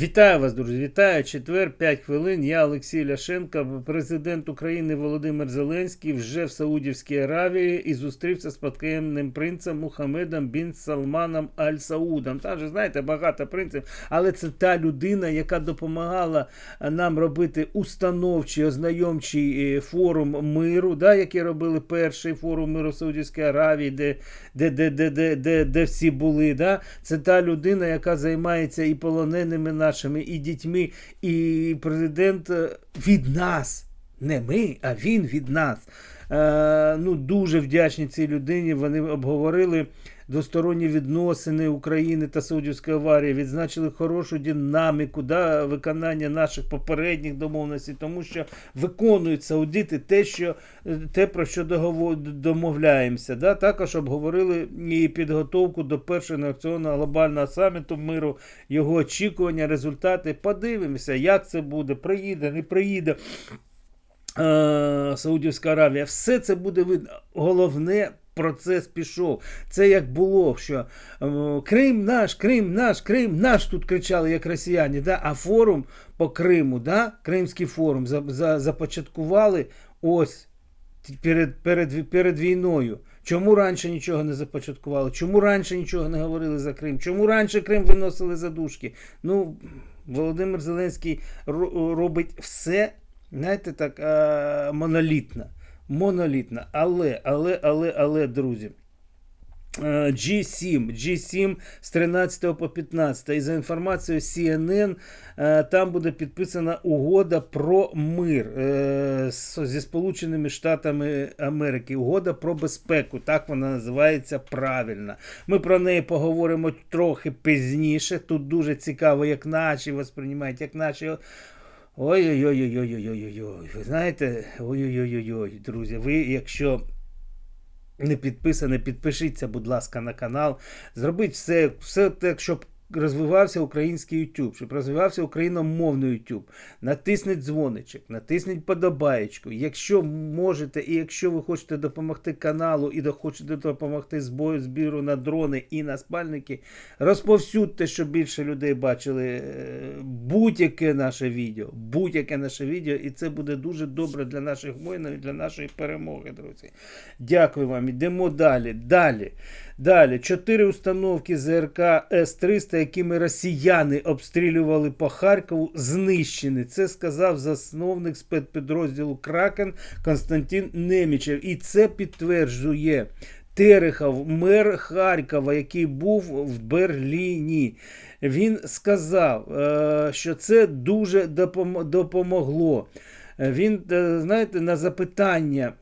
Вітаю вас, друзі! Вітаю! Четвер, 5 хвилин. Я Олексій Ляшенко, президент України Володимир Зеленський вже в Саудівській Аравії і зустрівся з спадкоємним принцем Мухаммедом Бін Салманом Аль Саудом. Там же знаєте багато принців, але це та людина, яка допомагала нам робити установчий ознайомчий е, форум миру, да, який робили перший форум миру в Саудівській Аравії, де, де, де, де, де, де, де всі були. Да? Це та людина, яка займається і полоненими нашими, і дітьми, і президент е, від нас. Не ми, а він від нас. Е, ну, дуже вдячні цій людині. Вони обговорили двосторонні відносини України та Саудівської аварії, відзначили хорошу динаміку да, виконання наших попередніх домовленостей, тому що виконують саудити те, що, те про що домовляємося. Да. Також обговорили і підготовку до першого національного глобального саміту миру, його очікування, результати. Подивимося, як це буде, приїде, не приїде. Е, Саудівська Аравія, все це буде видно. Головне, процес пішов. Це як було, що е, Крим наш, Крим наш, Крим наш тут кричали, як росіяни, да? а форум по Криму, да? Кримський форум за, за, започаткували ось перед, перед, перед війною. Чому раніше нічого не започаткували? Чому раніше нічого не говорили за Крим? Чому раніше Крим виносили за дужки? Ну, Володимир Зеленський робить все, знаєте, так, е, монолітно. Монолітно. Але, але, але, але, друзі. е, G7, G7 з 13 по 15. І за інформацією CNN, е, там буде підписана угода про мир е, зі Сполученими Штатами Америки. Угода про безпеку. Так вона називається правильно. Ми про неї поговоримо трохи пізніше. Тут дуже цікаво, як наші восприймають, як наші. Ой-ой-ой-ой-ой-ой-ой. Ви знаєте, ой-ой-ой-ой, друзі, ви, якщо не підписані, підпишіться, будь ласка, на канал. Зробіть все, все так, щоб розвивався український YouTube, щоб розвивався україномовний YouTube. Натисніть дзвоничок, натисніть подобаєчку. Якщо можете, і якщо ви хочете допомогти каналу і хочете допомогти збою збіру на дрони і на спальники, розповсюдьте, щоб більше людей бачили будь-яке наше відео. Будь-яке наше відео, і це буде дуже добре для наших воїнів і для нашої перемоги, друзі. Дякую вам. Ідемо далі. Далі. Далі. Чотири установки ЗРК С-300, якими росіяни обстрілювали по Харкову, знищені. Це сказав засновник спецпідрозділу Кракен Константин Немічев. І це підтверджує. Терехов, мер Харкова, який був в Берліні, він сказав, е, що це дуже допомогло. Е, Він, е, знаєте, на запитання,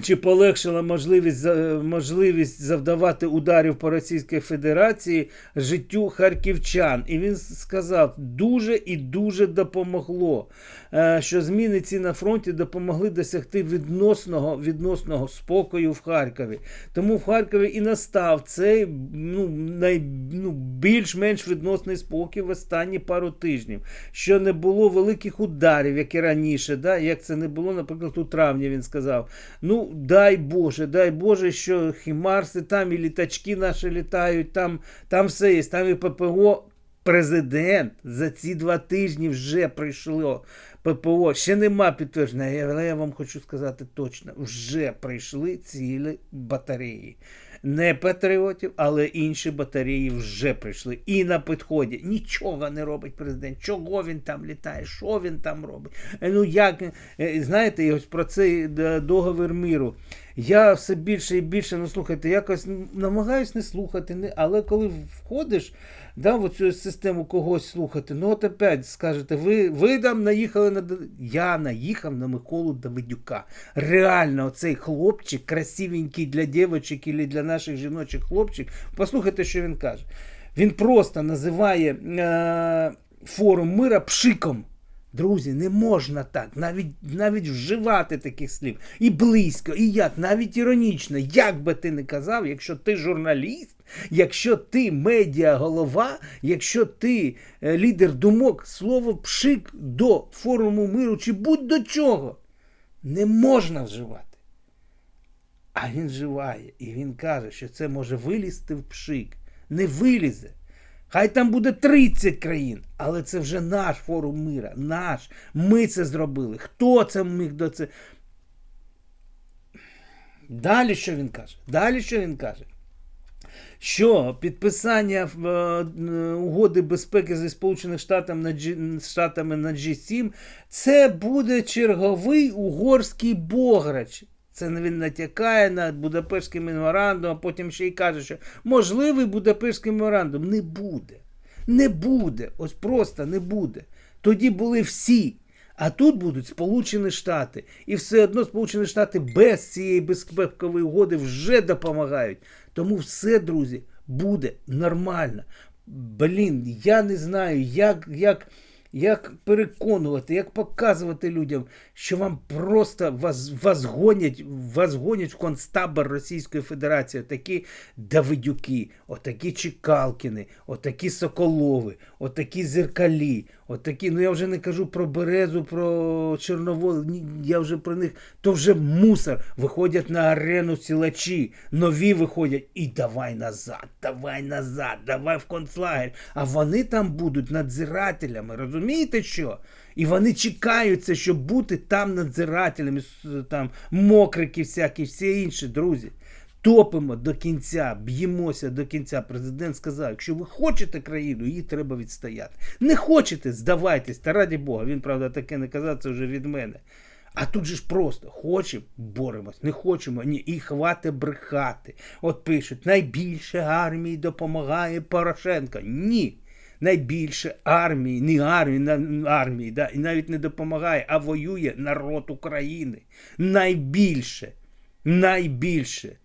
чи полегшила можливість, можливість завдавати ударів по Російській Федерації життю харківчан. І він сказав, дуже і дуже допомогло, е, що зміни ці на фронті допомогли досягти відносного, відносного спокою в Харкові. Тому в Харкові і настав цей ну, най, ну, більш-менш відносний спокій в останні пару тижнів. Що не було великих ударів, як і раніше, да? як це не було, наприклад, у травні він сказав. Ну, дай Боже, дай Боже, що хімарси там і літачки наші літають, там, там все є, там і ППО. Президент за ці два тижні вже прийшло ППО. Ще нема підтвердження, але я вам хочу сказати точно: вже прийшли цілі батареї. Не патріотів, але інші батареї вже прийшли. І на підході. Нічого не робить президент. Чого він там літає? Що він там робить? Ну як е, знаєте, ось про цей е, договір миру. Я все більше і більше, ну слухайте, якось намагаюсь не слухати, не, але коли входиш да, в цю систему когось слухати, ну от опять скажете, ви, ви там наїхали на. Я наїхав на Миколу Давидюка. Реально, оцей хлопчик, красивенький для дівчинок і для наших жіночих хлопчик. Послухайте, що він каже. Він просто називає е, форум мира пшиком. Друзі, не можна так, навіть навіть вживати таких слів. І близько, і як, навіть іронічно, як би ти не казав, якщо ти журналіст, якщо ти медіаголова, якщо ти е, лідер думок, слово пшик до форуму миру чи будь до чого не можна вживати. А він вживає, і він каже, що це може вилізти в пшик. Не вилізе. Хай там буде 30 країн, але це вже наш форум мира. Наш. Ми це зробили. Хто це міг до це? Далі що він каже? Далі що він каже? Що підписання е, е, угоди безпеки зі Сполучених Штатами на G, Штатами на G7 це буде черговий угорський бограч. Це він натякає на Будапештський меморандум, а потім ще й каже, що можливий Будапештський меморандум не буде. Не буде. Ось просто не буде. Тоді були всі. А тут будуть Сполучені Штати. І все одно Сполучені Штати без цієї безпекової угоди вже допомагають. Тому все, друзі, буде нормально. Блін, я не знаю, як, як, як переконувати, як показувати людям, що вам просто вас, вас, гонять, вас гонять в концтабор Російської Федерації. Такі Давидюки, отакі Чекалкіни, отакі Соколови, отакі зеркалі, отакі, ну я вже не кажу про Березу, про Чорновол, я вже про них, то вже мусор. Виходять на арену сілачі, нові виходять і давай назад, давай назад, давай в концлагерь. А вони там будуть надзирателями, розумієте що? І вони чекаються, щоб бути там надзирателями, там мокрики всякі, всі інші, друзі. Топимо до кінця, б'ємося до кінця. Президент сказав, якщо ви хочете країну, її треба відстояти. Не хочете, здавайтесь, та раді Бога. Він, правда, таке не казав, це вже від мене. А тут же ж просто хочемо, боремось, не хочемо, ні, і хвати брехати. От пишуть, найбільше армії допомагає Порошенко. Ні. Найбільше армії, не армії, армії, да, і навіть не допомагає, а воює народ України. Найбільше. Найбільше.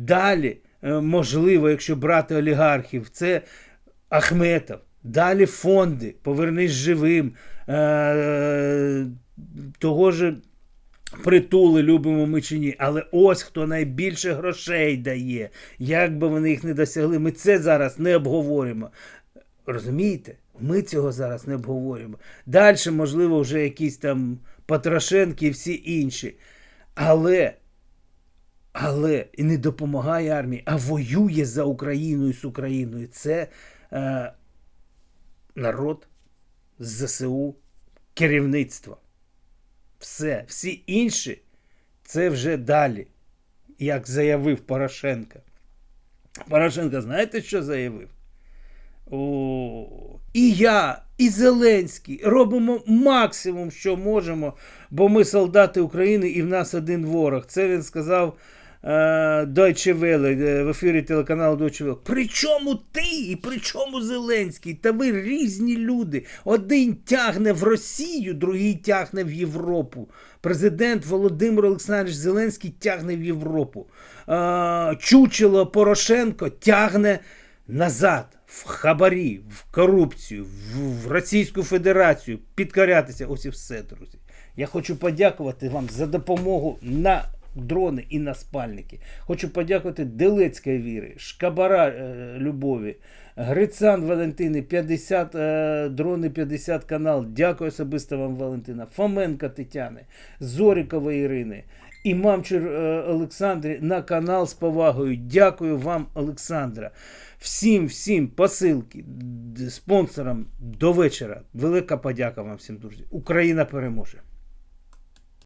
Далі, е, можливо, якщо брати олігархів, це Ахметов. Далі фонди, повернись живим. Е, того ж притули любимо ми чи ні. Але ось хто найбільше грошей дає. Як би вони їх не досягли, ми це зараз не обговоримо. Розумієте? Ми цього зараз не обговорюємо. Далі, можливо, вже якісь там Патрашенки і всі інші. Але але і не допомагає армії, а воює за Україною з Україною. Це е, народ ЗСУ, керівництво. Все, всі інші це вже далі, як заявив Порошенко. Порошенко, знаєте, що заявив? О, і я, і Зеленський робимо максимум, що можемо, бо ми солдати України і в нас один ворог. Це він сказав Deutsche Welle, е, в ефірі телеканалу Deutsche Welle. При чому ти і при чому Зеленський? Та ви різні люди. Один тягне в Росію, другий тягне в Європу. Президент Володимир Олександрович Зеленський тягне в Європу. Е, Чучело Порошенко тягне назад, в хабарі, в корупцію, в, в Російську Федерацію, підкорятися. Ось і все, друзі. Я хочу подякувати вам за допомогу на дрони і на спальники. Хочу подякувати Делецької віри, Шкабара е, Любові, Грицан Валентини, 50 е, дрони, 50 канал. Дякую особисто вам, Валентина, Фоменка Тетяни, Зорікова Ірини. І Мамчур е, Олександрі на канал з повагою. Дякую вам, Олександра. Всім, всім посилки, спонсорам до вечора. Велика подяка вам всім, друзі. Україна переможе.